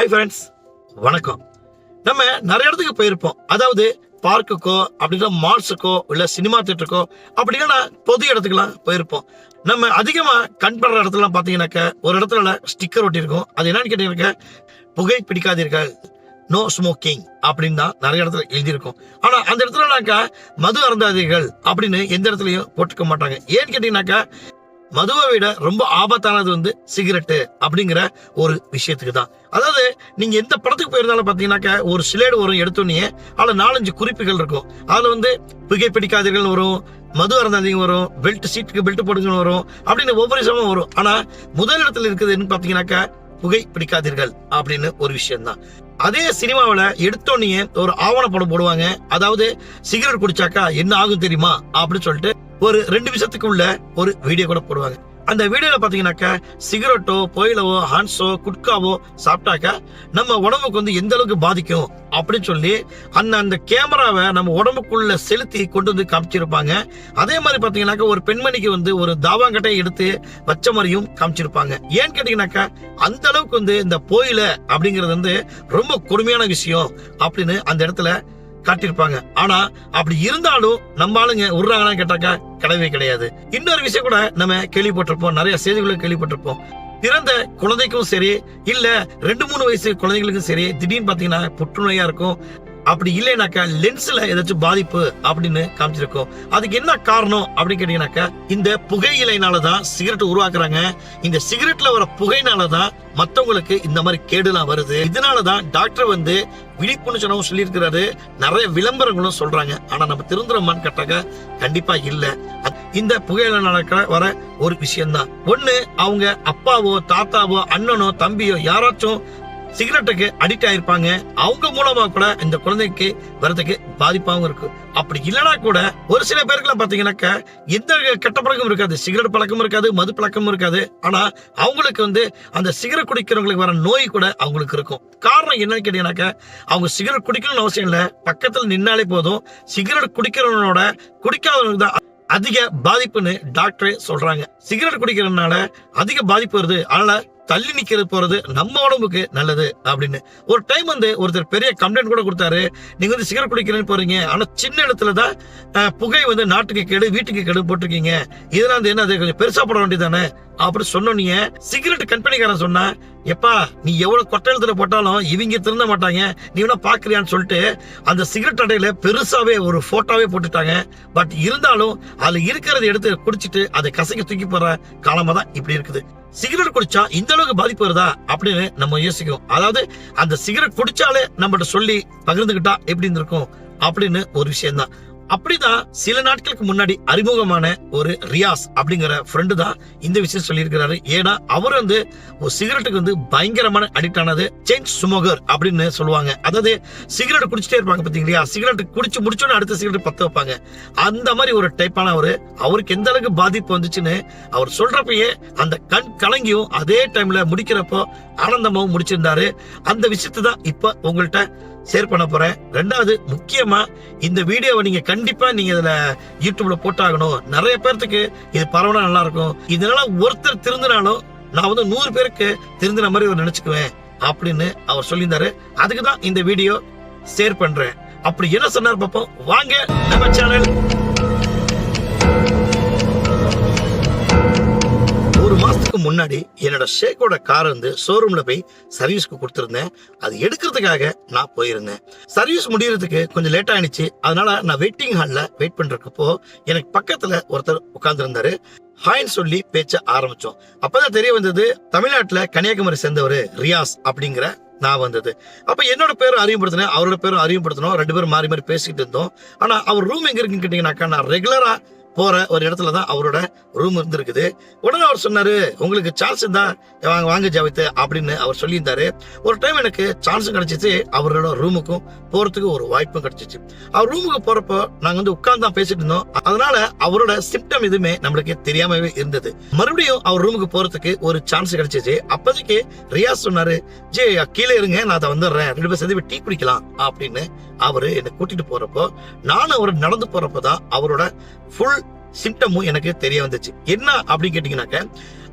Hi friends வணக்கம். நம்ம நிறைய இடத்துக்கு போயிருப்போம். அதாவது பார்க்குக்கோ அப்படின்னா மால்ஸுக்கோ இல்லை சினிமா தியேட்டருக்கோ அப்படின்னா பொது இடத்துக்குலாம் போயிருப்போம். நம்ம அதிகமா கண்படுற இடத்துலலாம் பார்த்தீங்கன்னாக்க ஒரு இடத்துல ஸ்டிக்கர் ஒட்டியிருக்கும். அது என்னன்னு கேட்டீங்கன்னாக்க புகை பிடிக்காதீர்கள். நோ ஸ்மோக்கிங் அப்படின்னு தான் நிறைய இடத்துல எழுதியிருக்கும். ஆனால் அந்த இடத்துலனாக்கா மது அருந்தாதீர்கள் அப்படின்னு எந்த இடத்துலையும் போட்டுக்க மாட்டாங்க. ஏன்னு கேட்டிங்கனாக்கா மதுவை விட ரொம்ப ஆபத்தானது வந்து சிகரெட்டு அப்படிங்கிற ஒரு விஷயத்துக்கு தான். அதாவது நீங்க எந்த படத்துக்கு போயிருந்தாலும் பாத்தீங்கன்னாக்க ஒரு சிலேடு வரும் எடுத்தோடனே அதுல நாலஞ்சு குறிப்புகள் இருக்கும். அதுல வந்து புகை பிடிக்காதீர்கள் வரும் மது அருந்தாதீங்க வரும் பெல்ட் சீட்டுக்கு பெல்ட் போடுங்கன்னு வரும் அப்படின்னு ஒவ்வொரு விஷயமும் வரும். ஆனா முதல் இடத்துல இருக்குதுன்னு பாத்தீங்கன்னாக்கா புகை பிடிக்காதீர்கள் அப்படின்னு ஒரு விஷயம் தான். அதே சினிமாவில் எடுத்தோடனே ஒரு ஆவணப்படம் போடுவாங்க. அதாவது சிகரெட் குடிச்சாக்கா என்ன ஆகும் தெரியுமா? அப்படின்னு சொல்லிட்டு ஒரு ரெண்டு நிமிஷத்துக்குள்ள ஒரு வீடியோ கூட போடுவாங்க. அந்த வீடியோல பாத்தீங்கன்னாக்கா சிகரெட்டோ புயலவோ ஹான்ஸோ குட்காவோ சாப்பிட்டாக்கா நம்ம உடம்புக்கு வந்து எந்த அளவுக்கு பாதிக்கும் அப்படின்னு சொல்லி அந்த அந்த கேமராவை நம்ம உடம்புக்குள்ள செலுத்தி கொண்டு வந்து காமிச்சிருப்பாங்க. அதே மாதிரி பாத்தீங்கன்னாக்கா ஒரு பெண்மணிக்கு வந்து ஒரு தாவாங்கட்டை எடுத்து வச்ச மாதிரியும் காமிச்சிருப்பாங்க. ஏன்னு கேட்டீங்கன்னாக்கா அந்த அளவுக்கு வந்து இந்த போயில அப்படிங்கிறது வந்து ரொம்ப கொடுமையான விஷயம் அப்படின்னு அந்த இடத்துல காட்டியிருப்பாங்க. ஆனா அப்படி இருந்தாலும் நம்ம ஆளுங்க விடுறாங்களான்னு கேட்டாக்கா கடமை கிடையாது. இன்னொரு விஷயம் கூட நம்ம கேள்விப்பட்டிருப்போம் நிறைய செய்திகளை கேள்விப்பட்டிருப்போம். பிறந்த குழந்தைக்கும் சரி இல்ல ரெண்டு மூணு வயசு குழந்தைகளுக்கும் சரி திடீர்னு பாத்தீங்கன்னா புற்றுநோயா இருக்கும். அப்படி இல்லைனாக்கா லென்ஸ்ல ஏதாச்சும் பாதிப்பு அப்படின்னு காமிச்சிருக்கோம். அதுக்கு என்ன காரணம் அப்படின்னு கேட்டீங்கன்னாக்கா இந்த புகையிலைனாலதான் சிகரெட் உருவாக்குறாங்க. இந்த சிகரெட்ல வர புகையினாலதான் மத்தவங்களுக்கு இந்த மாதிரி கேடுலாம் வருது. இதனாலதான் டாக்டர் வந்து விழிப்புணர்வு சொல்லியிருக்கிறாரு. நிறைய விளம்பரங்களும் சொல்றாங்க. ஆனா நம்ம திருந்துறோமான்னு கேட்டாக்க கண்டிப்பா இல்ல. இந்த புகையில நடக்கிற வர ஒரு விஷயம்தான். ஒண்ணு அவங்க அப்பாவோ தாத்தாவோ அண்ணனோ தம்பியோ யாராச்சும் சிகரெட்டுக்கு அடிக்ட் ஆயிருப்பாங்க. அவங்க மூலமா கூட இந்த குழந்தைக்கு வரதுக்கு பாதிப்பாகவும் இருக்கு. அப்படி இல்லைனா கூட ஒரு சில பேருக்குலாம் பாத்தீங்கன்னாக்கா எந்த கெட்ட பழக்கமும் இருக்காது. சிகரெட் பழக்கமும் இருக்காது மது பழக்கமும் இருக்காது. ஆனா அவங்களுக்கு வந்து அந்த சிகரெட் குடிக்கிறவங்களுக்கு வர நோய் கூட அவங்களுக்கு இருக்கும். காரணம் என்னன்னு கேட்டீங்கன்னாக்கா அவங்க சிகரெட் குடிக்கணும்னு அவசியம் இல்லை. பக்கத்தில் நின்னாலே போதும். சிகரெட் குடிக்கிறவனோட குடிக்காதவனுக்கு தான் அதிக பாதிப்புன்னு டாக்டரே சொல்றாங்க. சிகரெட் குடிக்கிறதுனால அதிக பாதிப்பு வருது. அதனால தள்ளி நிக்கிறது போறது நம்ம உடம்புக்கு நல்லது அப்படின்னு. ஒரு டைம் வந்து ஒருத்தர் பெரிய கம்ப்ளைண்ட் கூட கொடுத்தாரு. நீங்க வந்து சிகரெட் குடிக்கிறேன்னு போறீங்க. ஆனா சின்ன இடத்துல தான் புகை வந்து நாட்டுக்கு கெடு வீட்டுக்கு கெடு போட்டிருக்கீங்க. இதெல்லாம் வந்து என்ன அது கொஞ்சம் பெருசா போட வேண்டியதானே அப்படின்னு சொன்னோன்னீங்க சிகரெட் கம்பெனிக்காரன் சொன்னா எப்பா நீ எவ்வளவு கொட்டை எழுத்துல போட்டாலும் இவங்க திருந்த மாட்டாங்க. நீ வேணா பாக்குறியான்னு சொல்லிட்டு அந்த சிகரெட் அடையில பெருசாவே ஒரு போட்டோவே போட்டுட்டாங்க. பட் இருந்தாலும் அதுல இருக்கிறத எடுத்து குடிச்சிட்டு அதை கசக்கி தூக்கி போற காலமா தான் இப்படி இருக்குது. சிகரெட் குடிச்சா இந்த அளவுக்கு பாதிப்பு வருதா? அப்படின்னு நம்ம யோசிக்கும் அதாவது அந்த சிகரெட் குடிச்சாலே நம்மகிட்ட சொல்லி பகிர்ந்துகிட்டா எப்படி இருந்திருக்கும்? அப்படின்னு ஒரு விஷயம் தான் அப்படிதான் சில நாட்களுக்கு முன்னாடி அறிமுகமான ஒரு ரியாஸ் அப்படிங்கிற ஃப்ரெண்டு தான் இந்த விஷயம் சொல்லியிருக்கிறாரு. ஏன்னா அவர் வந்து ஒரு சிகரெட்டுக்கு வந்து பயங்கரமான அடிக்ட் ஆனது சேஞ்ச் சுமோகர் அப்படின்னு சொல்லுவாங்க. அதாவது சிகரெட் குடிச்சிட்டே இருப்பாங்க பாத்தீங்களா? சிகரெட் குடிச்சு முடிச்சோன்னு அடுத்த சிகரெட் பத்த வைப்பாங்க. அந்த மாதிரி ஒரு டைப்பான அவர் அவருக்கு எந்த அளவுக்கு பாதிப்பு வந்துச்சுன்னு அவர் சொல்றப்பயே அந்த கண் கலங்கியும் அதே டைம்ல முடிக்கிறப்போ ஆனந்தமாவும் முடிச்சிருந்தாரு. அந்த விஷயத்தை தான் இப்ப உங்கள்கிட்ட ஷேர் பண்ண போறேன். ரெண்டாவது முக்கியமா இந்த வீடியோவை நீங்க கண்டிப்பா நீங்க இதுல யூடியூப்ல போட்டாகணும். நிறைய பேர்த்துக்கு இது பரவனா நல்லா இருக்கும் இதனால ஒருத்தர் திருந்தினாலும் நான் வந்து நூறு பேருக்கு திருந்தின மாதிரி ஒரு நினைச்சுக்குவேன் அப்படின்னு அவர் சொல்லியிருந்தாரு. அதுக்கு தான் இந்த வீடியோ ஷேர் பண்றேன். அப்படி என்ன சொன்னார் பார்ப்போம் வாங்க நம்ம சேனல் மாதத்துக்கு முன்னாடி என்னோட ஷேக்கோட கார் வந்து ஷோரூம்ல போய் சர்வீஸ்க்கு கொடுத்துருந்தேன். அது எடுக்கிறதுக்காக நான் போயிருந்தேன். சர்வீஸ் முடியறதுக்கு கொஞ்சம் லேட் ஆயிடுச்சு. அதனால நான் வெயிட்டிங் ஹாலில் வெயிட் பண்றப்போ எனக்கு பக்கத்துல ஒருத்தர் உட்காந்துருந்தாரு ஹாய்னு சொல்லி பேச்ச ஆரம்பிச்சோம். அப்பதான் தெரிய வந்தது தமிழ்நாட்டுல கன்னியாகுமரி சேர்ந்தவர் ரியாஸ் அப்படிங்கிற நான் வந்தது. அப்ப என்னோட பேரும் அறிமுகப்படுத்தினேன் அவரோட பேரும் அறிமுகப்படுத்தணும் ரெண்டு பேரும் மாறி மாறி பேசிக்கிட்டு இருந்தோம். ஆனா அவர் ரூம் எங்க இருக்குன்னு கேட்டீங்கன்னாக்கா நான் ரெகுலரா போற ஒரு இடத்துல தான் அவரோட ரூம் இருந்திருக்குது. உடனே அவர் சொன்னாரு உங்களுக்கு சான்ஸ் தான் வாங்க வாங்க ஜாவித்து அப்படின்னு அவர் சொல்லியிருந்தாரு. ஒரு டைம் எனக்கு சான்ஸும் கிடைச்சிச்சு. அவரோட ரூமுக்கும் போறதுக்கு ஒரு வாய்ப்பும் கிடைச்சிச்சு. அவர் ரூமுக்கு போறப்போ நாங்க வந்து உட்கார்ந்து தான் பேசிட்டு இருந்தோம். அதனால அவரோட சிம்டம் எதுவுமே நம்மளுக்கு தெரியாமவே இருந்தது. மறுபடியும் அவர் ரூமுக்கு போறதுக்கு ஒரு சான்ஸ் கிடைச்சிச்சு. அப்போதைக்கு ரியாஸ் சொன்னாரு ஜே கீழே இருங்க நான் அதை வந்துடுறேன். ரெண்டு பேரும் சேர்ந்து டீ குடிக்கலாம் அப்படின்னு அவரு என்னை கூட்டிட்டு போறப்போ நானும் அவர் நடந்து போறப்போ தான் அவரோட ஃபுல் சிம்டமும் எனக்கு தெரிய வந்துச்சு. என்ன அப்படின்னு கேட்டீங்கன்னாக்க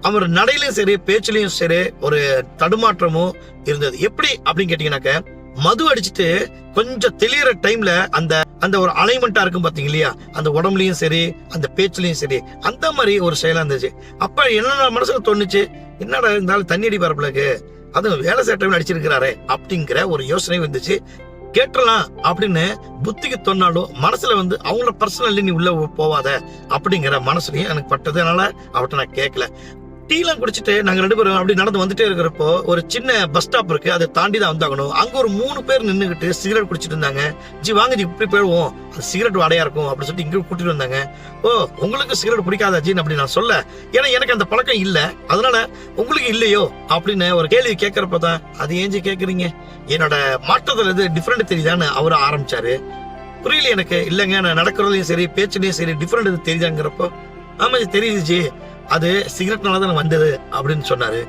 அவர் நடையிலும் சரி பேச்சுலையும் சரி ஒரு தடுமாற்றமும் இருந்தது. எப்படி அப்படின்னு கேட்டீங்கன்னாக்க மது அடிச்சிட்டு கொஞ்சம் தெளியற டைம்ல அந்த அந்த ஒரு அலைன்மெண்டா இருக்கும் பாத்தீங்க இல்லையா? அந்த உடம்புலயும் சரி அந்த பேச்சுலயும் சரி அந்த மாதிரி ஒரு செயலா இருந்துச்சு. அப்ப என்னோட மனசுல தோணுச்சு? என்னடா இருந்தாலும் தண்ணி அடி பரப்பலக்கு அதுவும் வேலை செய்யற டைம்ல அடிச்சிருக்கிறாரு அப்படிங்கிற ஒரு யோசனை வந்துச்சு. கேட்டலாம் அப்படின்னு புத்திக்கு சொன்னாலும் மனசுல வந்து அவங்கள பர்சனல் நீ உள்ள போவாத அப்படிங்கிற மனசுலயும் எனக்கு பட்டதுனால அவட்ட நான் கேட்கல டீலாம் குடிச்சிட்டு நாங்க ரெண்டு பேரும் அப்படி நடந்து வந்துட்டே இருக்கிறப்போ ஒரு சின்ன பஸ் ஸ்டாப் இருக்கு அதை தாண்டி தான் வந்தாகணும். அங்க ஒரு மூணு பேர் நின்றுகிட்டு சிகரெட் குடிச்சிட்டு இருந்தாங்க. ஜி வாங்க ஜி இப்படி போயிடுவோம். அது சிகரெட் வாடையா இருக்கும் அப்படின்னு சொல்லிட்டு இங்க கூட்டிட்டு வந்தாங்க. ஓ உங்களுக்கு சிகரெட் பிடிக்காதா ஜின்னு அப்படி நான் சொல்ல. ஏன்னா எனக்கு அந்த பழக்கம் இல்ல. அதனால உங்களுக்கு இல்லையோ? அப்படின்னு ஒரு கேள்வி கேட்கறப்ப தான் அது ஏஞ்சி கேட்குறீங்க? கேக்குறீங்க என்னோட மாற்றத்துல இது டிஃப்ரெண்ட் தெரியுதான்னு அவர் ஆரம்பிச்சாரு. புரியல எனக்கு. இல்லைங்க நான் நடக்கிறதுலயும் சரி பேச்சுலையும் சரி டிஃப்ரெண்ட் இது தெரியுதாங்கிறப்போ ஆமா ஜி தெரியுது ஜி. அது சிகரெட்னால தான் வந்தது அப்படின்னு சொன்னாரு.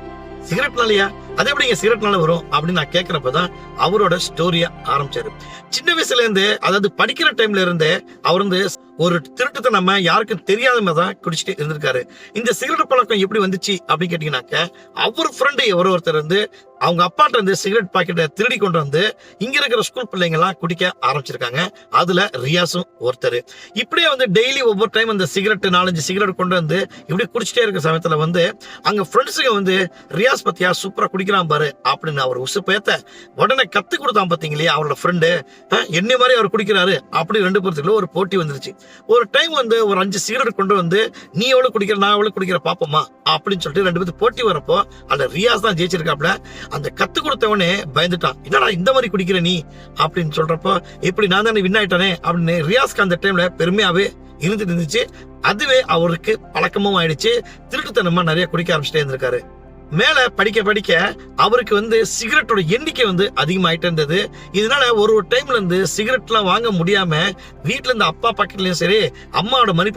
சிகரெட்னாலயா? அது எப்படிங்க சிகரெட்னால வரும் அப்படின்னு நான் கேட்கிறப்பதான் அவரோட ஸ்டோரிய ஆரம்பிச்சாரு. சின்ன வயசுல இருந்து அதாவது படிக்கிற டைம்ல இருந்தே அவர் வந்து ஒரு திருட்டத்தை நம்ம யாருக்கும் தெரியாத மாதிரி தான் குடிச்சிட்டு இருந்திருக்காரு. இந்த சிகரெட் பழக்கம் எப்படி வந்துச்சு அப்படின்னு கேட்டீங்கன்னாக்க அவர் ஃப்ரெண்டு எவரோ ஒருத்தர் இருந்து அவங்க அப்பாட்ட இருந்து சிகரெட் பாக்கெட்டை திருடி கொண்டு வந்து இங்க இருக்கிற ஸ்கூல் பிள்ளைங்க எல்லாம் குடிக்க ஆரம்பிச்சிருக்காங்க. அதுல ரியாஸும் ஒருத்தர். இப்படியே வந்து டெய்லி ஒவ்வொரு டைம் அந்த சிகரெட் நாலஞ்சு சிகரெட் கொண்டு வந்து இப்படி குடிச்சிட்டே இருக்க சமயத்துல வந்து அங்க ஃப்ரெண்ட்ஸுங்க வந்து ரியாஸ் பத்தியா சூப்பரா அடிக்கிறான் பாரு அப்படின்னு அவர் உசு பேத்த உடனே கத்து கொடுத்தான் பாத்தீங்களே அவரோட ஃப்ரெண்டு என்ன மாதிரி அவர் குடிக்கிறாரு அப்படி ரெண்டு பேர்த்துக்குள்ள ஒரு போட்டி வந்துருச்சு. ஒரு டைம் வந்து ஒரு அஞ்சு சிகரெட் கொண்டு வந்து நீ எவ்வளவு குடிக்கிற? நான் எவ்வளவு குடிக்கிற? பாப்போமா அப்படின்னு சொல்லிட்டு ரெண்டு பேரும் போட்டி வரப்போ அந்த ரியாஸ் தான் ஜெயிச்சிருக்காப்ல. அந்த கத்து கொடுத்தவனே பயந்துட்டான். என்னடா இந்த மாதிரி குடிக்கிற நீ? அப்படின்னு சொல்றப்போ இப்படி நான் தானே வின் ஆயிட்டானே? அப்படின்னு ரியாஸ்க்கு அந்த டைம்ல பெருமையாவே இருந்துட்டு இருந்துச்சு. அதுவே அவருக்கு பழக்கமும் ஆயிடுச்சு. திருட்டுத்தனமா நிறைய குடிக்க ஆரம்பிச்சுட்டே இருந்திருக்காரு. மேலே படிக்க படிக்க அவருக்கு வந்து சிகரெட்டோட எண்ணிக்கை வந்து அதிகமாயிட்டே இருந்தது. இதனால ஒரு ஒரு டைம்ல இருந்து சிகரெட்லாம் வாங்க முடியாம வீட்டுல இருந்து அப்பா பாக்கெட்லயும் சரி அம்மாவோட மணி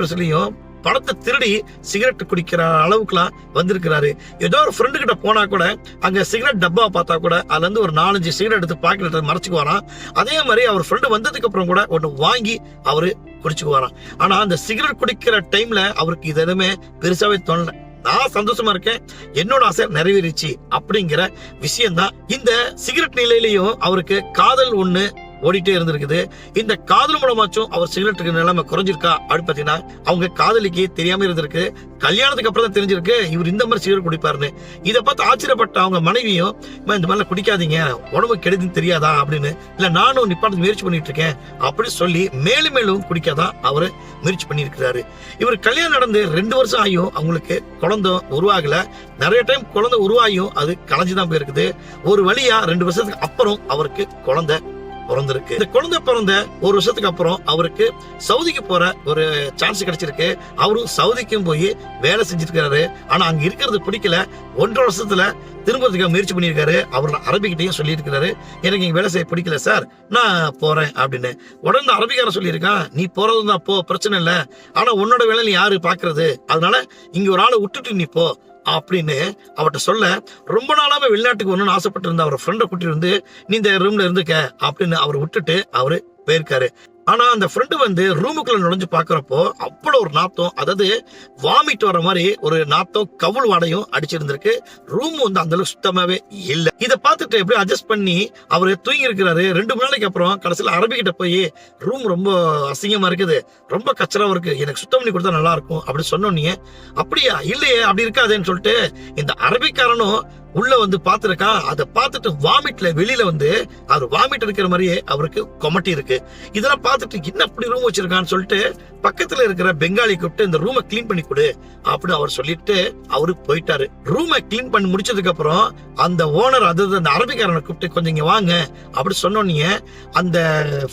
பணத்தை திருடி சிகரெட் குடிக்கிற அளவுக்குலாம் வந்திருக்கிறாரு. ஏதோ ஒரு ஃப்ரெண்டு கிட்ட போனா கூட அங்க சிகரெட் டப்பா பார்த்தா கூட அதுல இருந்து ஒரு நாலஞ்சு சிகரெட் எடுத்து பாக்கெட் எடுத்து மறைச்சுக்குவாராம். அதே மாதிரி அவர் ஃப்ரெண்டு வந்ததுக்கு அப்புறம் கூட ஒன்று வாங்கி அவரு குடிச்சுக்குவாராம். ஆனா அந்த சிகரெட் குடிக்கிற டைம்ல அவருக்கு இது எதுவுமே பெருசாவே தோணலை. நான் சந்தோஷமா இருக்கேன். என்னோட ஆசை நிறைவேறிச்சு அப்படிங்கிற விஷயம் தான் இந்த சிகரெட் நிலையிலையும் அவருக்கு காதல் ஒண்ணு ஓடிட்டே இருந்திருக்குது. இந்த காதல் மூலமாச்சும் அவர் சிகரெட்டுக்கு நிலைமை குறைஞ்சிருக்கா? அப்படின்னு பாத்தீங்கன்னா அவங்க காதலிக்கு தெரியாம இருந்திருக்கு. கல்யாணத்துக்கு அப்புறம் தான் தெரிஞ்சிருக்கு இவர் இந்த மாதிரி சிகரெட் குடிப்பாருன்னு. இதை பார்த்து ஆச்சரியப்பட்ட அவங்க மனைவியும் இந்த மாதிரிலாம் குடிக்காதீங்க. உடம்பு கெடுதுன்னு தெரியாதா? அப்படின்னு இல்ல நானும் நிப்பாட்டு முயற்சி பண்ணிட்டு இருக்கேன். அப்படின்னு சொல்லி மேலும் மேலும் குடிக்காதான் அவரு முயற்சி பண்ணியிருக்கிறாரு. இவர் கல்யாணம் நடந்து ரெண்டு வருஷம் ஆகியும் அவங்களுக்கு குழந்தை உருவாகல. நிறைய டைம் குழந்தை உருவாகியும் அது கலைஞ்சுதான் போயிருக்குது. ஒரு வழியா ரெண்டு வருஷத்துக்கு அப்புறம் அவருக்கு குழந்தை பிறந்திருக்கு. இந்த குழந்தை பிறந்த ஒரு வருஷத்துக்கு அப்புறம் அவருக்கு சவுதிக்கு போற ஒரு சான்ஸ் கிடைச்சிருக்கு. அவரும் சவுதிக்கும் போய் வேலை செஞ்சிருக்காரு ஆனா அங்க இருக்கிறது பிடிக்கல. ஒன்றரை வருஷத்துல திரும்பறதுக்கு முயற்சி பண்ணியிருக்காரு. அவர் அரபிக்கிட்டையும் சொல்லியிருக்கிறாரு. எனக்கு இங்க வேலை செய்ய பிடிக்கல சார். நான் போறேன் அப்படின்னு. உடனே அரபிக்காரன் சொல்லியிருக்கான் நீ போறது தான் போ பிரச்சனை இல்லை. ஆனா உன்னோட வேலை நீ யாரு பாக்குறது? அதனால இங்க ஒரு ஆளை விட்டுட்டு நீ போ. அப்படின்னு அவர்கிட்ட சொல்ல ரொம்ப நாளாவே வெளிநாட்டுக்கு வரணும்னு ஆசைப்பட்டு இருந்த அவர் ஃப்ரெண்டை கூட்டிட்டு வந்து நீ இந்த ரூம்ல இருந்துக்க அப்படின்னு அவர் விட்டுட்டு அவரு போயிருக்காரு. ஆனா அந்த ஃப்ரெண்டு வந்து ரூமுக்குள்ள நுழைஞ்சு பாக்குறப்போ அவ்வளோ ஒரு நாத்தம் அதாவது வாமிட் வர மாதிரி ஒரு நாத்தம் கவுள் வாடையும் அடிச்சிருந்திருக்கு. ரூம் வந்து அந்த அளவுக்கு சுத்தமாவே இல்ல. இதை பார்த்துட்டு எப்படி அட்ஜஸ்ட் பண்ணி அவர் தூங்கி இருக்கிறாரு. ரெண்டு மணி நாளைக்கு அப்புறம் கடைசியில் அரபிக்கிட்ட போய் ரூம் ரொம்ப அசிங்கமா இருக்குது. ரொம்ப கச்சரவா இருக்கு. எனக்கு சுத்தம் பண்ணி கொடுத்தா நல்லா இருக்கும். அப்படி சொன்னோன்னே அப்படியா? இல்லையே. அப்படி இருக்காதேன்னு சொல்லிட்டு இந்த அரபிக்காரனும் உள்ள வந்து பாத்துருக்கா அதை பார்த்துட்டு வாமிட்ல வெளியில வந்து அவர் வாமிட் இருக்கிற மாதிரியே அவருக்கு கொமட்டி இருக்கு. இதெல்லாம் பார்த்துட்டு என்ன அப்படி ரூம் வச்சிருக்கான்னு சொல்லிட்டு பக்கத்துல இருக்கிற பெங்காலி கூப்பிட்டு இந்த ரூமை க்ளீன் பண்ணி கொடு அப்படின்னு அவர் சொல்லிட்டு அவரு போயிட்டாரு. ரூமை க்ளீன் பண்ணி முடிச்சதுக்கு அப்புறம் அந்த ஓனர் அதாவது அந்த அரபிக்காரனை கூப்பிட்டு கொஞ்சம் இங்க வாங்க அப்படி சொன்னோன்னே அந்த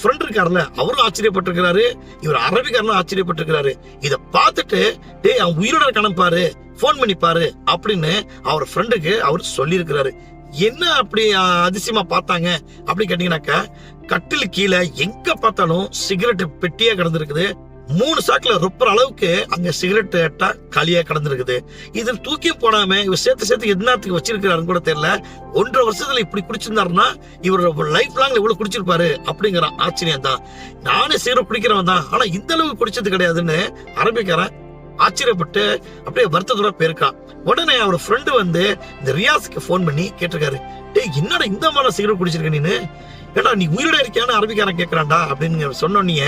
ஃப்ரெண்ட் இருக்காருல அவரும் ஆச்சரியப்பட்டிருக்கிறாரு இவர் அரபிக்காரனும் ஆச்சரியப்பட்டிருக்கிறாரு. இதை பார்த்துட்டு டேய் அவன் உயிரோட கணப்பாரு ஃபோன் பண்ணி பாரு அப்படின்னு அவர் ஃப்ரெண்டுக்கு அவர் சொல்லியிருக்கிறாரு. என்ன அப்படி அதிசயமா பார்த்தாங்க அப்படி கேட்டீங்கன்னாக்கா கட்டில் கீழே எங்க பார்த்தாலும் சிகரெட் பெட்டியா கிடந்திருக்குது. மூணு சாக்குல ரொப்புற அளவுக்கு அங்க சிகரெட் எட்டா காலியா கிடந்திருக்குது. இதில் தூக்கி போடாம இவர் சேர்த்து சேர்த்து என்னத்துக்கு வச்சிருக்கிறாருன்னு கூட தெரியல. ஒன்றரை வருஷத்துல இப்படி குடிச்சிருந்தாருன்னா இவர் லைஃப் லாங்ல இவ்வளவு குடிச்சிருப்பாரு அப்படிங்கிற ஆச்சரியம் தான் நானே சிகரெட் குடிக்கிறவன் தான் ஆனா இந்த அளவுக்கு குடிச்சது கிடையாதுன்னு ஆரம்பிக்கிறேன் ஆச்சரியப்பட்டு அப்படியே வருத்தத்தோட போயிருக்கான் உடனே அவர் ஃப்ரெண்டு வந்து இந்த ரியாஸுக்கு ஃபோன் பண்ணி கேட்டிருக்காரு. டேய் என்னடா இந்த மாதிரி சிகரெட் குடிச்சிருக்க நீனு? ஏடா நீ உயிரோட இருக்கியான்னு அரபிக்காரன் கேட்கறான்டா அப்படின்னு சொன்னோன்னே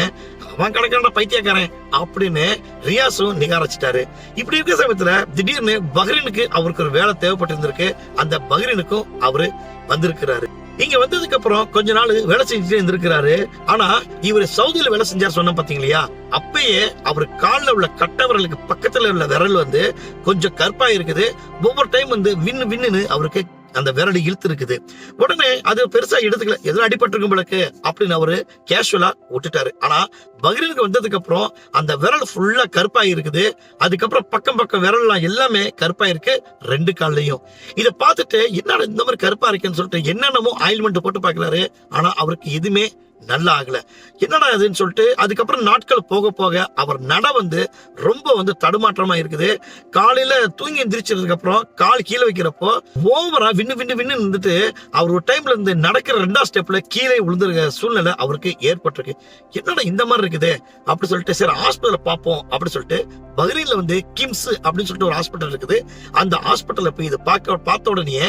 அவன் கிடக்கான்டா பைத்தியக்காரன். அப்படின்னு ரியாஸும் நிகாரிச்சிட்டாரு இப்படி இருக்க சமயத்துல திடீர்னு பஹ்ரீனுக்கு அவருக்கு ஒரு வேலை தேவைப்பட்டிருந்திருக்கு. அந்த பஹ்ரீனுக்கும் அவரு வந்திருக்கிறாரு. இங்க வந்ததுக்கு அப்புறம் கொஞ்ச நாள் வேலை செஞ்சுட்டே இருந்திருக்கிறாரு. ஆனா இவர் சவுதியில வேலை செஞ்சார் சொன்ன பாத்தீங்க இல்லையா அப்பயே அவர் கால்ல உள்ள கட்டவரலுக்கு பக்கத்துல உள்ள விரல் வந்து கொஞ்சம் கருப்பா இருக்குது ஒவ்வொரு டைம் வந்து வின்னு வின்னு அவருக்கு அந்த விரல் இழுத்து இருக்குது உடனே அது பெருசா எடுத்துக்கல. எதுவும் அடிபட்டிருக்கும் போலக்கு அப்படின்னு அவரு கேஷுவலா விட்டுட்டாரு. ஆனா பஹ்ரைனுக்கு வந்ததுக்கு அப்புறம் அந்த விரல் ஃபுல்லா கருப்பா இருக்குது. அதுக்கப்புறம் பக்கம் பக்கம் விரல்லாம் எல்லாமே கருப்பா இருக்கு. ரெண்டு கால்லையும். இதை பார்த்துட்டு என்னடா இந்த மாதிரி கருப்பா இருக்குன்னு சொல்லிட்டு என்னென்னமோ ஆயில்மெண்ட் போட்டு பாக்குறாரு ஆனா அவருக்கு எதுவுமே நல்லா ஆகல என்னடா இதுன்னு சொல்லிட்டு அதுக்கப்புறம் நாட்கள் போக போக அவர் நட வந்து ரொம்ப வந்து தடுமாற்றமா இருக்குது. காலையில தூங்கி எந்திரிச்சதுக்கு அப்புறம் கால் கீழே வைக்கிறப்போ ஓவரா விண்ணு விண்ணு விண்ணு இருந்துட்டு அவர் ஒரு டைம்ல இருந்து நடக்கிற ரெண்டாம் ஸ்டெப்ல கீழே விழுந்துருக்க சூழ்நிலை அவருக்கு ஏற்பட்டிருக்கு. என்னடா இந்த மாதிரி இருக்குது? அப்படி சொல்லிட்டு சரி ஹாஸ்பிட்டல் பார்ப்போம் அப்படி சொல்லிட்டு பஹ்ரைன்ல வந்து கிம்ஸ் அப்படின்னு சொல்லிட்டு ஒரு ஹாஸ்பிட்டல் இருக்குது. அந்த ஹாஸ்பிட்டல்ல போய் இதை பார்க்க பார்த்த உடனே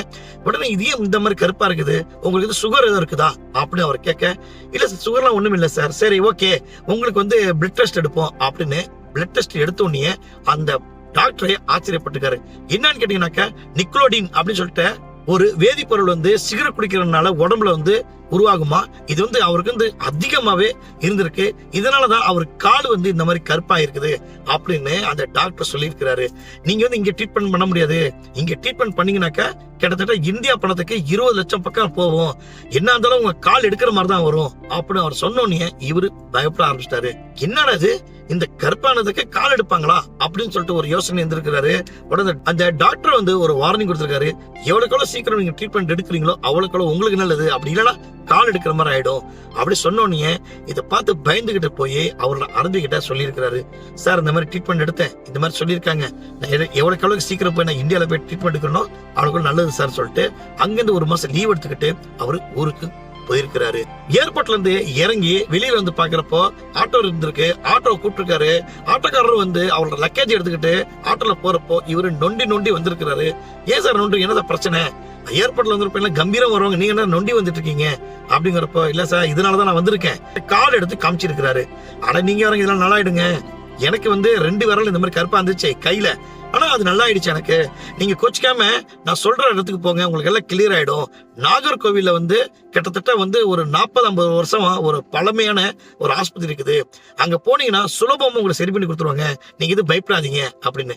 உடனே இது ஏன் இந்த மாதிரி கருப்பா இருக்குது? உங்களுக்கு இது சுகர் எதுவும் இருக்குதா? அப்படின்னு அவர் கேட்க இல்லை சுகர்லாம் ஒண்ணும் இல்ல சார் சரி ஓகே உங்களுக்கு வந்து பிளட் டெஸ்ட் எடுப்போம் அப்படின்னு பிளட் டெஸ்ட் எடுத்த உடனே அந்த டாக்டரே ஆச்சரியப்பட்டுக்காரு என்னன்னு கேட்டீங்கன்னாக்கா நிக்லோடின் அப்படின்னு சொல்லிட்டு ஒரு வேதிப்பொருள் வந்து சிகரெட் குடிக்கிறதுனால உடம்புல வந்து உருவாகுமா? இது வந்து அவருக்கு வந்து அதிகமாவே இருந்திருக்கு. இதனாலதான் அவர் கால் வந்து இந்த மாதிரி கருப்பா இருக்குது அப்படின்னு அந்த டாக்டர் சொல்லியிருக்கிறாரு. நீங்க வந்து இங்க ட்ரீட்மெண்ட் பண்ண முடியாது. இங்க ட்ரீட்மெண்ட் பண்ணீங்கன்னாக்கா கிட்டத்தட்ட இந்தியா பணத்துக்கு இருபது லட்சம் பக்கம் போகும். என்ன இருந்தாலும் உங்க கால் எடுக்கிற மாதிரி தான் வரும் அப்படின்னு அவர் சொன்னோன்னே இவரு பயப்பட ஆரம்பிச்சிட்டாரு. என்னடா இது? இந்த கற்பானதுக்கு கால் எடுப்பாங்களா? அப்படின்னு சொல்லிட்டு ஒரு யோசனை இருந்திருக்கிறாரு. உடனே அந்த டாக்டர் வந்து ஒரு வார்னிங் கொடுத்திருக்காரு. எவ்வளவுக்கு எவ்வளவு சீக்கிரம் நீங்க ட்ரீட்மெண்ட் எடுக்கிறீங்களோ அவ்வளவுக்கு உங்களுக்கு நல்லது. அப்படி இல்லைன்னா கால் எடுக்கிற மாதிரி ஆயிடும். அப்படி சொன்னோன்னே இதை பார்த்து பயந்துகிட்டு போய் அவரோட அரபிக்கிட்ட சொல்லியிருக்கிறாரு. சார் இந்த மாதிரி ட்ரீட்மெண்ட் எடுத்தேன். இந்த மாதிரி சொல்லியிருக்காங்க. நான் எவ்வளோக்கு அளவுக்கு சீக்கிரம் போய் நான் இந்தியாவில் போய் ட்ரீட்மெண்ட் எடுக்கணும் அவ்வளவுக்கு நல்லது சார் சொல்லிட்டு அங்கிருந்து ஒரு மாசம் லீவ் எடுத்துக்கிட்டு அவர் ஊருக்கு போயிருக்கிறாரு. ஏர்போர்ட்ல இருந்து இறங்கி வெளியில வந்து பாக்குறப்போ ஆட்டோ இருந்திருக்கு. ஆட்டோ கூப்பிட்டுருக்காரு. ஆட்டோக்காரரும் வந்து அவரோட லக்கேஜ் எடுத்துக்கிட்டு ஆட்டோல போறப்போ இவரு நொண்டி நொண்டி வந்திருக்கிறாரு. ஏன் சார் நொண்டி? என்னதான் பிரச்சனை? ஏர்போர்ட்ல வந்திருப்பேன் எல்லாம் கம்பீரம் வருவாங்க. நீங்க என்ன நொண்டி வந்துட்டு இருக்கீங்க அப்படிங்கிறப்போ இல்ல சார் இதனாலதான் நான் வந்திருக்கேன். கார்டு எடுத்து காமிச்சிருக்கிறாரு. ஆனா நீங்க வரங்க இதெல்லாம் நல்லா ஆயிடுங்க எனக்கு வந்து ரெண்டு விரல் இந்த மாதிரி கருப்பா இருந்துச்சு கையில. ஆனா அது நல்லா ஆயிடுச்சு எனக்கு. நீங்க கோச்சிக்காம நான் சொல்ற இடத்துக்கு போங்க. உங்களுக்கு எல்லாம் கிளியர் ஆயிடும். நாகர்கோவில்ல வந்து கிட்டத்தட்ட வந்து ஒரு நாற்பது ஐம்பது வருஷமா ஒரு பழமையான ஒரு ஆஸ்பத்திரி இருக்குது. அங்க போனீங்கன்னா சுலபமா உங்களுக்கு சரி பண்ணி கொடுத்துருவாங்க. நீங்க இது பயப்படாதீங்க அப்படின்னு.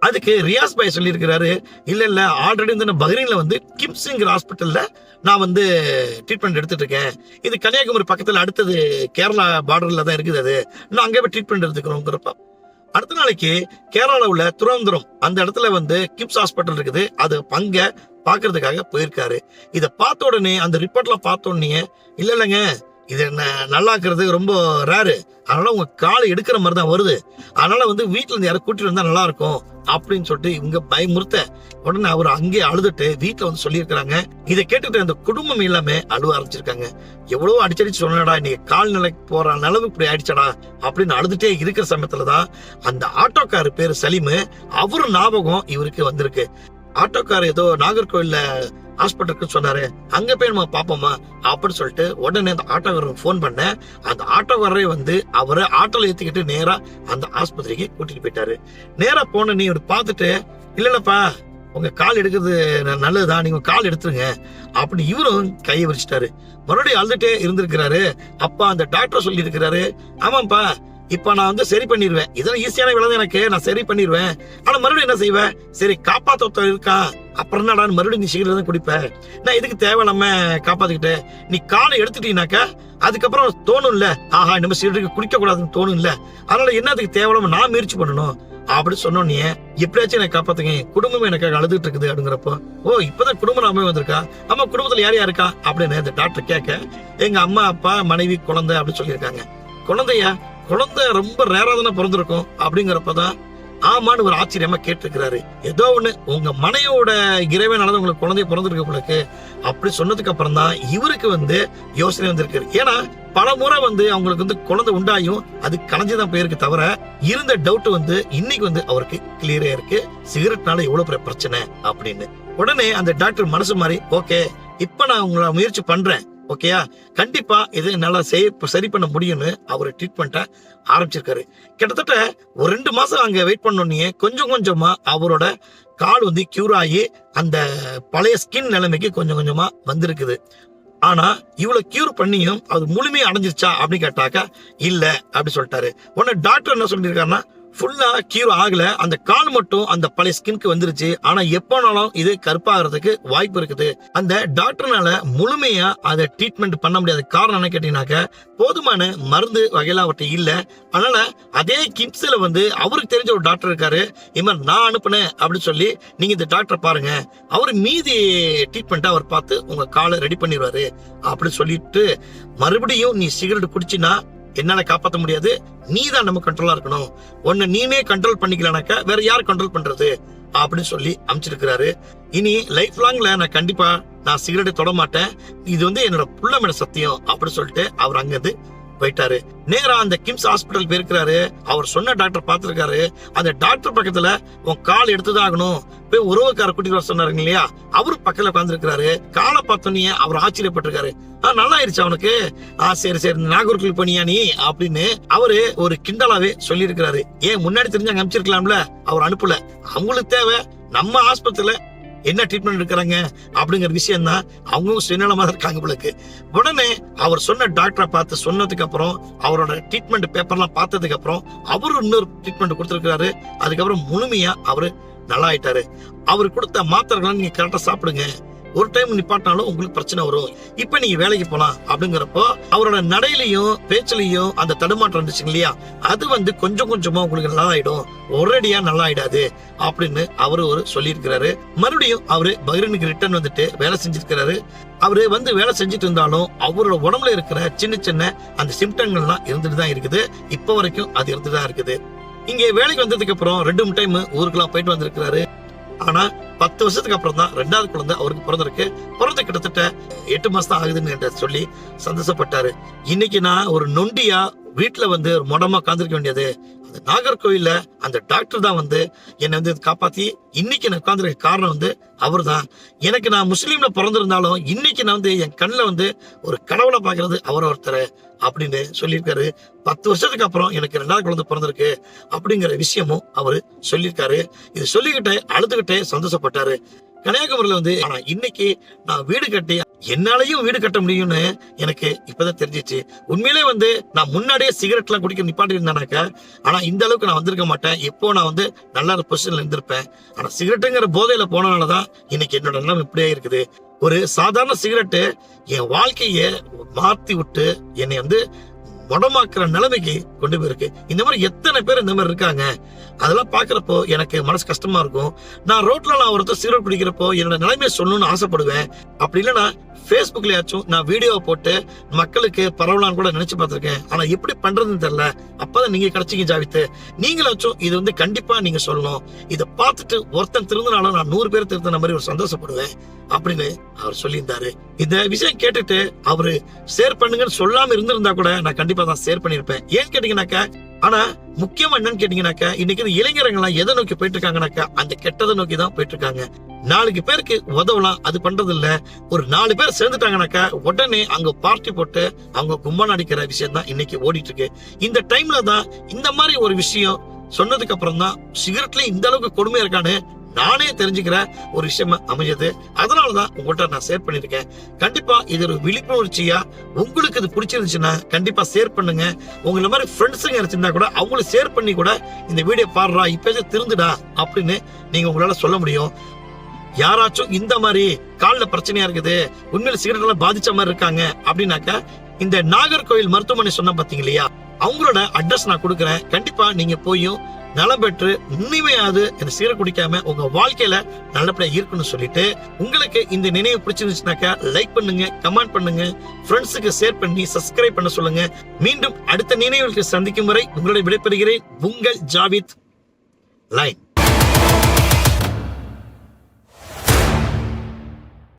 அதுக்கு ரியாஸ் பாய் சொல்லியிருக்கிறாரு இல்லை இல்லை ஆல்ரெடி வந்து நான் வந்து கிம்ஸுங்கிற ஹாஸ்பிட்டலில் நான் வந்து ட்ரீட்மெண்ட் எடுத்துட்டு இருக்கேன் இது கன்னியாகுமரி பக்கத்தில் அடுத்தது கேரளா பார்டரில் தான் இருக்குது அது. நான் அங்கே போய் ட்ரீட்மெண்ட் எடுத்துக்கிறோங்கிறப்ப. அடுத்த நாளைக்கு கேரளாவில் உள்ள திருவனந்தபுரம் அந்த இடத்துல வந்து கிம்ஸ் ஹாஸ்பிட்டல் இருக்குது. அது அங்கே பார்க்கறதுக்காக போயிருக்காரு. இதை பார்த்த உடனே அந்த ரிப்போர்ட்டில் பார்த்த உடனே இல்லை இல்லைங்க இது ந- நல்லாக்குறது ரொம்ப ரேரு அதனால உங்க காலை எடுக்கிற மாதிரி தான் வருது. அதனால வந்து வீட்டுல இருந்து யாரும் கூட்டிட்டு வந்தா நல்லா இருக்கும் அப்படின்னு சொல்லிட்டு இவங்க பயமுறுத்த உடனே அவர் அங்கே அழுதுட்டு வீட்டுல வந்து சொல்லியிருக்கிறாங்க. இதை கேட்டுட்டு அந்த குடும்பம் எல்லாமே அழுவ ஆரம்பிச்சிருக்காங்க. எவ்வளவோ அடிச்சடிச்சு சொன்னடா இன்னைக்கு கால்நிலைக்கு போகிற போற நிலவு இப்படி ஆயிடுச்சடா அப்படின்னு அழுதுட்டே இருக்கிற சமயத்துலதான் அந்த ஆட்டோக்கார் பேரு சலீமு அவரும் ஞாபகம் இவருக்கு வந்திருக்கு. ஆட்டோக்கார் ஏதோ நாகர்கோவில்ல ஹாஸ்பிட்டலுக்கு சொன்னாரு. அங்க போய் நம்ம பாப்போமா அப்படின்னு சொல்லிட்டு உடனே அந்த ஆட்டோக்காரருக்கு ஃபோன் பண்ண. அந்த ஆட்டோக்காரரே வந்து அவரை ஆட்டோல ஏத்திக்கிட்டு நேரா அந்த ஆஸ்பத்திரிக்கு கூட்டிட்டு போயிட்டாரு. நேரா போன நீ இவர் பார்த்துட்டு இல்ல இல்லப்பா உங்க கால் எடுக்கிறது நல்லதுதான். நீங்க கால் எடுத்துருங்க. அப்படின்னு இவரும் கையை விரிச்சிட்டாரு. மறுபடியும் அழுதுட்டே இருந்திருக்கிறாரு. அப்பா அந்த டாக்டர் சொல்லி இருக்கிறாரு ஆமாப்பா இப்ப நான் வந்து சரி பண்ணிடுவேன் இதெல்லாம் ஈஸியான வேலை எனக்கு. நான் சரி பண்ணிடுவேன் ஆனா மறுபடியும் என்ன செய்வேன்? சரி காப்பாத்த இருக்கா அப்புறம் என்னடா மறுபடியும் நீ சீக்கிரம் தான் குடிப்ப? நான் இதுக்கு தேவையில்லாம காப்பாத்திக்கிட்டு? நீ காலை எடுத்துட்டீங்கனாக்கா அதுக்கப்புறம் தோணும் இல்ல ஆஹா நம்ம சீக்கிரம் குடிக்க கூடாதுன்னு தோணும் இல்ல அதனால என்ன அதுக்கு தேவையில்லாம நான் முயற்சி பண்ணணும்? அப்படி சொன்னோன்னே எப்படியாச்சும் எனக்கு காப்பாத்துங்க. குடும்பமே குடும்பம் எனக்கு அழுதுட்டு இருக்குது அப்படிங்கிறப்போ ஓ இப்பதான் குடும்ப நாமே வந்திருக்கா? அம்மா குடும்பத்துல யார் யார் இருக்கா? அப்படின்னு இந்த டாக்டர் கேட்க எங்க அம்மா அப்பா மனைவி குழந்தை அப்படின்னு சொல்லியிருக்காங்க. குழந்தையா? குழந்தை ரொம்ப ரேராக தானே பிறந்திருக்கும் அப்படிங்கிறப்பதான் ஆமான்னு ஒரு ஆச்சரியமா கேட்டிருக்கிறாரு. ஏதோ ஒண்ணு உங்க மனையோட இறைவனால உங்களுக்கு குழந்தை பிறந்திருக்கு உங்களுக்கு அப்படி சொன்னதுக்கு அப்புறம் தான் இவருக்கு வந்து யோசனை வந்திருக்கு ஏன்னா பல முறை வந்து அவங்களுக்கு வந்து குழந்தை உண்டாயும் அது கலைஞ்சுதான் போயிருக்கு தவிர இருந்த டவுட் வந்து இன்னைக்கு வந்து அவருக்கு கிளியரா இருக்கு. சிகரெட்னால எவ்வளவு பெரிய பிரச்சனை அப்படின்னு. உடனே அந்த டாக்டர் மனசு மாதிரி ஓகே இப்ப நான் உங்களை முயற்சி பண்றேன். ஓகேயா? கண்டிப்பா இது நல்லா செய் சரி பண்ண முடியும்னு அவர் ட்ரீட்மெண்ட்டை ஆரம்பிச்சிருக்காரு. கிட்டத்தட்ட ஒரு ரெண்டு மாசம் அங்கே வெயிட் பண்ணோன்னே கொஞ்சம் கொஞ்சமா அவரோட கால் வந்து கியூர் ஆகி அந்த பழைய ஸ்கின் நிலைமைக்கு கொஞ்சம் கொஞ்சமா வந்திருக்குது. ஆனா இவ்வளவு கியூர் பண்ணியும் அது முழுமையை அடைஞ்சிருச்சா அப்படின்னு கேட்டாக்கா இல்ல அப்படி சொல்லிட்டாரு. உடனே டாக்டர் என்ன சொல்லியிருக்காருன்னா ஃபுல்லா கியூர் ஆகல. அந்த கால் மட்டும் அந்த பழைய ஸ்கின்க்கு வந்துருச்சு. ஆனா எப்போனாலும் இது கருப்பாகிறதுக்கு வாய்ப்பு இருக்குது. அந்த டாக்டர்னால முழுமையா அதை ட்ரீட்மெண்ட் பண்ண முடியாத காரணம் என்ன கேட்டீங்கன்னாக்க போதுமான மருந்து வகையெல்லாம் அவர்கிட்ட இல்ல. அதனால அதே கிம்ஸ்ல வந்து அவருக்கு தெரிஞ்ச ஒரு டாக்டர் இருக்காரு. இது மாதிரி நான் அனுப்புனேன் அப்படின்னு சொல்லி நீங்க இந்த டாக்டரை பாருங்க. அவர் மீதி ட்ரீட்மெண்ட் அவர் பார்த்து உங்க காலை ரெடி பண்ணிடுவாரு. அப்படின்னு சொல்லிட்டு மறுபடியும் நீ சிகரெட் குடிச்சினா என்னால காப்பாற்ற முடியாது. நீ தான் நம்ம கண்ட்ரோலா இருக்கணும். உன்னை நீனே கண்ட்ரோல் பண்ணிக்கலனாக்கா வேற யார் கண்ட்ரோல் பண்றது? அப்படின்னு சொல்லி அமைச்சிருக்கிறாரு. இனி லைஃப் லாங்ல நான் கண்டிப்பா நான் சிகரெட்டை தொட மாட்டேன். இது வந்து என்னோட புள்ள மேல சத்தியம் அப்படின்னு சொல்லிட்டு அவர் அங்கிருந்து போயிட்டாரு. நேரா அந்த கிம்ஸ் ஹாஸ்பிட்டல் போயிருக்கிறாரு. அவர் சொன்ன டாக்டர் பார்த்திருக்காரு. அந்த டாக்டர் பக்கத்துல உன் கால் எடுத்துதான் ஆகணும். போய் உறவுக்கார கூட்டிட்டு வர சொன்னாருங்க இல்லையா? அவரு பக்கத்துல உட்காந்துருக்காரு காலை பார்த்தோன்னே அவர் ஆச்சரியப்பட்டிருக்காரு. ஆ நல்லா ஆயிடுச்சு அவனுக்கு. ஆ சரி சரி நாகூர்குள் போனியா நீ? அப்படின்னு அவரு ஒரு கிண்டலாவே சொல்லியிருக்கிறாரு. ஏன் முன்னாடி தெரிஞ்சாங்க அனுப்பிச்சிருக்கலாம்ல அவர் அனுப்பல. அவங்களுக்கு தேவை நம்ம ஆஸ்பத்திரியில என்ன ட்ரீட்மெண்ட் எடுக்கிறாங்க அப்படிங்கிற விஷயம் தான் அவங்களும் சுயநலமா தான் இருக்காங்க உங்களுக்கு உடனே அவர் சொன்ன டாக்டரை பார்த்து சொன்னதுக்கு அப்புறம் அவரோட ட்ரீட்மெண்ட் பேப்பர்லாம் பார்த்ததுக்கு அப்புறம் அவரு இன்னொரு ட்ரீட்மெண்ட் கொடுத்துருக்காரு அதுக்கப்புறம் முழுமையா அவரு நல்லா ஆயிட்டாரு அவர் கொடுத்த மாத்திரைகளை நீங்க கரெக்டா சாப்பிடுங்க. ஒரு டைம் நிப்பாட்டினாலும் உங்களுக்கு பிரச்சனை வரும். இப்ப நீங்க வேலைக்கு போலாம் அப்படிங்கிறப்போ அவரோட நடையிலையும் பேச்சிலையும் அந்த தடுமாற்றம் இருந்துச்சு இல்லையா? அது வந்து கொஞ்சம் கொஞ்சமா உங்களுக்கு நல்லா ஆயிடும் ஒரேடியா நல்லா ஆயிடாது அப்படின்னு அவரு ஒரு சொல்லியிருக்கிறாரு. மறுபடியும் அவரு பகிரனுக்கு ரிட்டர்ன் வந்துட்டு வேலை செஞ்சிருக்கிறாரு. அவரு வந்து வேலை செஞ்சுட்டு இருந்தாலும் அவரோட உடம்புல இருக்கிற சின்ன சின்ன அந்த சிம்டங்கள்லாம் இருந்துட்டு தான் இருக்குது. இப்ப வரைக்கும் அது இருந்துட்டு தான் இருக்குது. இங்க வேலைக்கு வந்ததுக்கு அப்புறம் ரெண்டு மூணு டைம் ஊருக்குலாம் போயிட்டு வந்திருக்கிறாரு. ஆனா பத்து வருஷத்துக்கு அப்புறம் தான் ரெண்டாவது குழந்தை அவருக்கு பிறந்திருக்கு. பிறந்து கிட்டத்தட்ட எட்டு மாசம் தான் ஆகுதுன்னு என்கிட்ட சொல்லி சந்தோஷப்பட்டாரு. இன்னைக்கு நான் ஒரு நொண்டியா வீட்டுல வந்து ஒரு மொடமா காந்திருக்க வேண்டியது அந்த நாகர்கோயில்ல அந்த டாக்டர் தான் வந்து என்னை வந்து காப்பாத்தி இன்னைக்கு நான் உட்காந்துருக்க காரணம் வந்து அவர் தான் எனக்கு நான் முஸ்லீம்ல பிறந்திருந்தாலும் இன்னைக்கு நான் வந்து என் கண்ணில் வந்து ஒரு கடவுளை பார்க்கறது அவர் ஒருத்தர் அப்படின்னு சொல்லியிருக்காரு. பத்து வருஷத்துக்கு அப்புறம் எனக்கு ரெண்டாவது குழந்தை பிறந்திருக்கு அப்படிங்கிற விஷயமும் அவரு சொல்லியிருக்காரு. இது சொல்லிக்கிட்டே அழுதுகிட்டே சந்தோஷப்பட்டாரு. கன்னியாகுமரியில வந்து ஆனா இன்னைக்கு நான் வீடு கட்டி என்னாலையும் வீடு கட்ட முடியும்னு எனக்கு இப்பதான் தெரிஞ்சிச்சு. உண்மையிலே வந்து நான் முன்னாடியே சிகரெட் எல்லாம் குடிக்க நிப்பாட்டி இருந்தேனாக்க ஆனா இந்த அளவுக்கு நான் வந்திருக்க மாட்டேன். எப்போ நான் வந்து நல்ல ஒரு பொசிஷன்ல இருந்திருப்பேன். ஆனா சிகரெட்டுங்கிற போதையில போனனாலதான் இன்னைக்கு என்னோட நிலம் இப்படியே இருக்குது. ஒரு சாதாரண சிகரெட்டு என் வாழ்க்கையை மாத்தி விட்டு என்னை வந்து வடமாக்குற நிலைமைக்கு கொண்டு போயிருக்கு. இந்த மாதிரி எத்தனை பேர் இந்த மாதிரி இருக்காங்க? அதெல்லாம் பாக்குறப்போ எனக்கு மனசு கஷ்டமா இருக்கும். நான் ரோட்ல நான் ஒருத்தர் சிகரெட் பிடிக்கிறப்போ என்னோட நிலைமையை சொல்லணும்னு ஆசைப்படுவேன். அப்படி இல்லைன்னா ஃபேஸ்புக்லயாச்சும் நான் வீடியோவை போட்டு மக்களுக்கு பரவலான்னு கூட நினைச்சு பார்த்திருக்கேன். ஆனா எப்படி பண்றதுன்னு தெரியல. அப்பதான் நீங்க கிடைச்சிங்க ஜாவித்து. நீங்களாச்சும் இது வந்து கண்டிப்பா நீங்க சொல்லணும். இதை பார்த்துட்டு ஒருத்தன் திருந்தினாலும் நான் நூறு பேர் திருத்தின மாதிரி ஒரு சந்தோஷப்படுவேன். அப்படின்னு அவர் சொல்லியிருந்தாரு. இந்த விஷயம் கேட்டுட்டு அவரு ஷேர் பண்ணுங்கன்னு சொல்லாம இருந்திருந்தா கூட நான் கண்டிப்பா தான் ஷேர் பண்ணிருப்பேன் ஏன்னு கேட்டீங்கன்னாக்கா ஆனா முக்கியமா என்னன்னு கேட்டீங்கன்னாக்கா இன்னைக்கு இளைஞர்கள்லாம் எதை நோக்கி போயிட்டு இருக்காங்கனாக்கா அந்த கெட்டதை நோக்கி தான் போயிட்டு இருக்காங்க நாளைக்கு பேருக்கு உதவலாம் அது பண்றது இல்ல ஒரு நாலு பேர் சேர்ந்துட்டாங்கனாக்கா உடனே அங்க பார்ட்டி போட்டு அவங்க கும்பன் அடிக்கிற விஷயம் தான் இன்னைக்கு ஓடிட்டு இருக்கு இந்த டைம்ல தான் இந்த மாதிரி ஒரு விஷயம் சொன்னதுக்கு அப்புறம் தான் சிகரெட்ல இந்த அளவுக்கு கொடுமையா இருக்கான்னு நானே தெரிஞ்சுக்கிற ஒரு விஷயமா அமைஞ்சது. அதனால தான் உங்கள்கிட்ட நான் ஷேர் பண்ணியிருக்கேன். கண்டிப்பா இது ஒரு விழிப்புணர்ச்சியா உங்களுக்கு இது பிடிச்சிருந்துச்சுன்னா கண்டிப்பா ஷேர் பண்ணுங்க. உங்களை மாதிரி ஃப்ரெண்ட்ஸுங்க இருந்தா கூட அவங்களும் ஷேர் பண்ணி கூட இந்த வீடியோ பாடுறா இப்ப திருந்துடா அப்படின்னு நீங்க உங்களால சொல்ல முடியும். யாராச்சும் இந்த மாதிரி காலில் பிரச்சனையா இருக்குது உண்மையில சிகரெட் எல்லாம் பாதிச்ச மாதிரி இருக்காங்க அப்படின்னாக்கா இந்த நாகர்கோவில் மருத்துவமனை சொன்ன பாத்தீங்க இல்லையா? அவங்களோட அட்ரஸ் நான் கொடுக்குறேன். கண்டிப்பா நீங்க போயும் நலம் பெற்று உண்மையாவது இந்த சீரை குடிக்காம உங்க வாழ்க்கையில நல்லபடியா இருக்குன்னு சொல்லிட்டு உங்களுக்கு இந்த நினைவு பிடிச்சிருந்துச்சுனாக்கா லைக் பண்ணுங்க கமெண்ட் பண்ணுங்க ஃப்ரெண்ட்ஸுக்கு ஷேர் பண்ணி சப்ஸ்கிரைப் பண்ண சொல்லுங்க. மீண்டும் அடுத்த நினைவுகளுக்கு சந்திக்கும் வரை உங்களுடைய விடைபெறுகிறேன். உங்கள் ஜாவித் லைன்